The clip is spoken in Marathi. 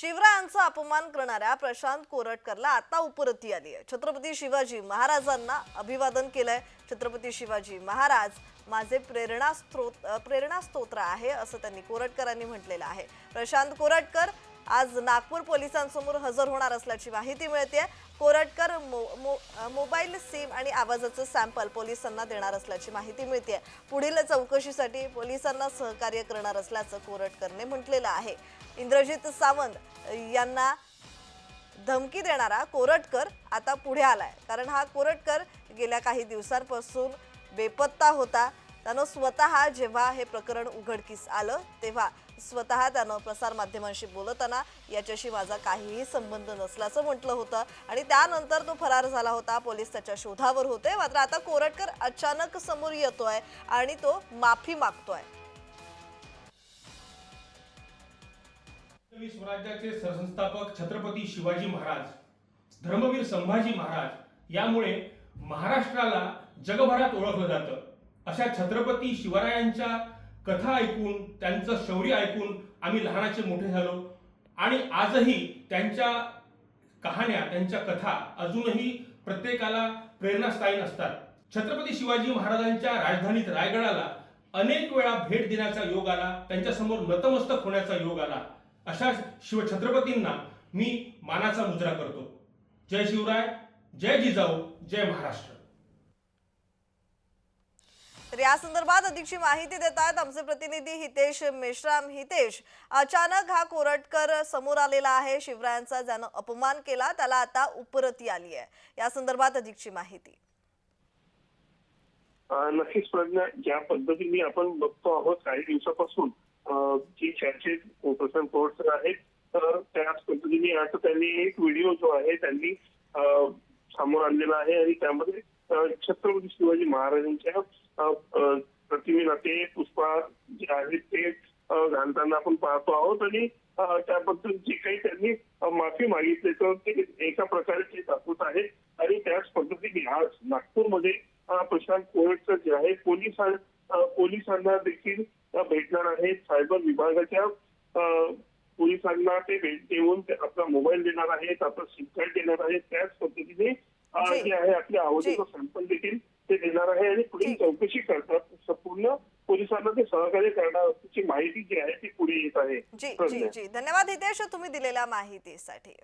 शिवरायांचा अपमान करणाऱ्या प्रशांत कोरटकरला आता उपरती आली आहे छत्रपती शिवाजी महाराजांना अभिवादन केलंय. छत्रपती शिवाजी महाराज माझे प्रेरणास्त्रोत प्रेरणा स्तोत्र आहे असं त्यांनी कोरटकरांनी म्हटलेलं आहे. प्रशांत कोरटकर आज नागपूर पोलिसांसमोर हजर होणार असल्याची माहिती मिळते कोरटकर मो, मो, मोबाईल सिम आणि आवाजाचं सॅम्पल पोलिसांना देणार असल्याची माहिती मिळते पुढील चौकशीसाठी पोलिसांना सहकार्य करणार असल्याचं कोरटकरने म्हटलेलं आहे. इंद्रजित सावंत यांना धमकी देणारा कोरटकर आता पुढे आलाय. कारण हा कोरटकर गेल्या काही दिवसांपासून बेपत्ता होता. त्यानं स्वतः जेव्हा हे प्रकरण उघडकीस आलं तेव्हा स्वतः त्यानं प्रसारमाध्यमांशी बोलताना याच्याशी माझा काहीही संबंध नसल्याचं म्हटलं होतं. आणि त्यानंतर तो फरार झाला होता. पोलीस त्याच्या शोधावर होते. मात्र आता कोरटकर अचानक समोर येतोय आणि तो माफी मागतोय. स्वराज्याचे सरसंस्थापक छत्रपती शिवाजी महाराज धर्मवीर संभाजी महाराज यामुळे महाराष्ट्राला जगभरात ओळखलं जातं. अशा छत्रपती शिवरायांच्या कथा ऐकून त्यांचं शौर्य ऐकून आम्ही लहानाचे मोठे झालो. आणि आजही त्यांच्या कहाण्या त्यांच्या कथा अजूनही प्रत्येकाला प्रेरणास्थायी असतात छत्रपती शिवाजी महाराजांच्या राजधानीत रायगडाला अनेक वेळा भेट देण्याचा योग आला. त्यांच्यासमोर नतमस्तक होण्याचा योग आला. अशा शिव छत्रपतींना मी मानाचा मुजरा करतो. जय शिवराय जय जिजाऊ जय महाराष्ट्र. तर या संदर्भात अधिकची माहिती देत आहेत आमचे प्रतिनिधी हितेश मेश्राम. हितेश अचानक हा कोरटकर समोर आलेला आहे. शिवरायांचा ज्यानं अपमान केला त्याला आता उपरती आली आहे. या संदर्भात अधिकची माहिती. नक्कीच प्रज्ञा ज्या पद्धतीने आपण बघतो आहोत काही दिवसापासून जी चर्चेत प्रशांत कोरटकर आहेत तर त्याच पद्धतीने आता त्यांनी एक व्हिडिओ जो आहे त्यांनी समोर आणलेला आहे. आणि त्यामध्ये छत्रपती शिवाजी महाराजांच्या प्रतिमेला ते पुष्पा जे आहेत ते घालताना आपण पाहतो आहोत आणि त्याबद्दल जे काही त्यांनी माफी मागितली तर ते एका प्रकारे ते दाखवत आहे. आणि त्याच पद्धतीने आज नागपूरमध्ये प्रशांत कोविडचं जे आहे पोलिसां पोलिसांना देखील भेटणार आहेत. सायबर विभागाच्या अं, पोलिसांना ते भेट देऊन ते आपला मोबाईल देणार आहेत आपला सिम कार्ड देणार आहेत. त्याच पद्धतीने जी. आहे आपल्या आवाजाचं सॅम्पल देखील ते देणार आहे आणि पुढील. चौकशी करतात संपूर्ण पोलिसांना ते सहकार्य करणार असल्याची माहिती जी आहे ती पुढे येत आहे जी जी प्रज्ञा. जी धन्यवाद हितेश तुम्ही दिलेल्या माहितीसाठी